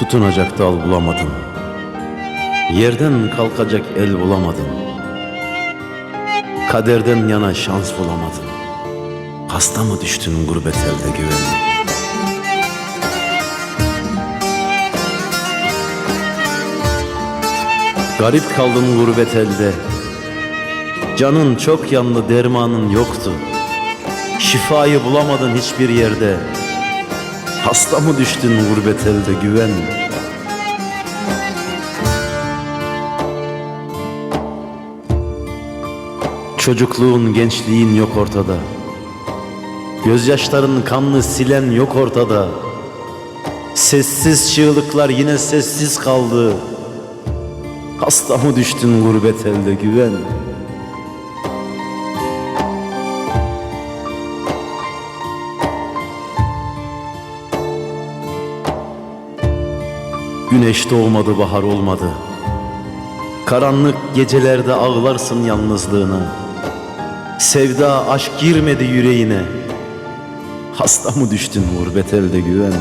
Tutunacak dal bulamadım. Yerden kalkacak el bulamadım. Kaderden yana şans bulamadım. Hasta mı düştün gurbet elde güven? Garip kaldın gurbet elde. Canın çok yandı dermanın yoktu. Şifayı bulamadın hiçbir yerde. Hasta mı düştün gurbet elde güven? Çocukluğun, gençliğin yok ortada. Gözyaşların kanlı silen yok ortada. Sessiz çığlıklar yine sessiz kaldı. Hasta mı düştün gurbet elde güven? Güneş doğmadı bahar olmadı. Karanlık gecelerde ağlarsın yalnızlığına. Sevda aşk girmedi yüreğine. Hasta mı düştün gurbet elde güven?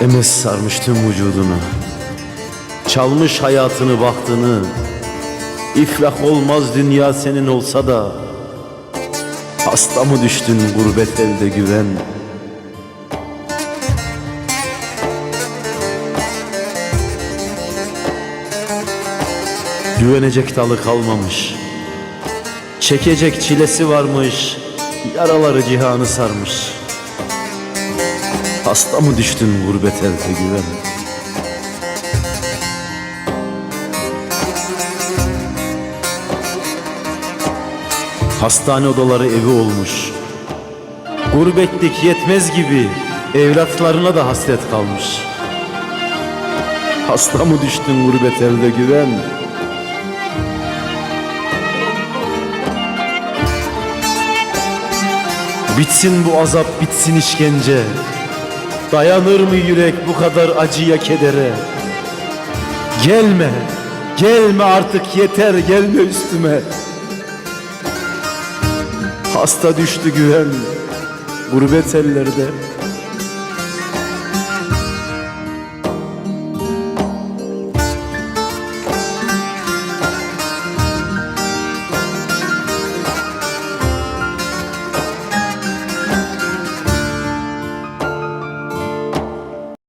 Emes sarmış tüm vücudunu. Çalmış hayatını bahtını. İflah olmaz dünya senin olsa da. Hasta mı düştün gurbet elde güven? Güvenecek dalı kalmamış. Çekecek çilesi varmış. Yaraları cihanı sarmış. Hasta mı düştün gurbet elde güven? Hastane odaları evi olmuş. Gurbetlik yetmez gibi evlatlarına da hasret kalmış. Hasta mı düştün gurbet elde güven? Bitsin bu azap, bitsin işkence. Dayanır mı yürek bu kadar acıya kedere? Gelme, gelme artık yeter, gelme üstüme. Hasta düştü güven, gurbet ellerde.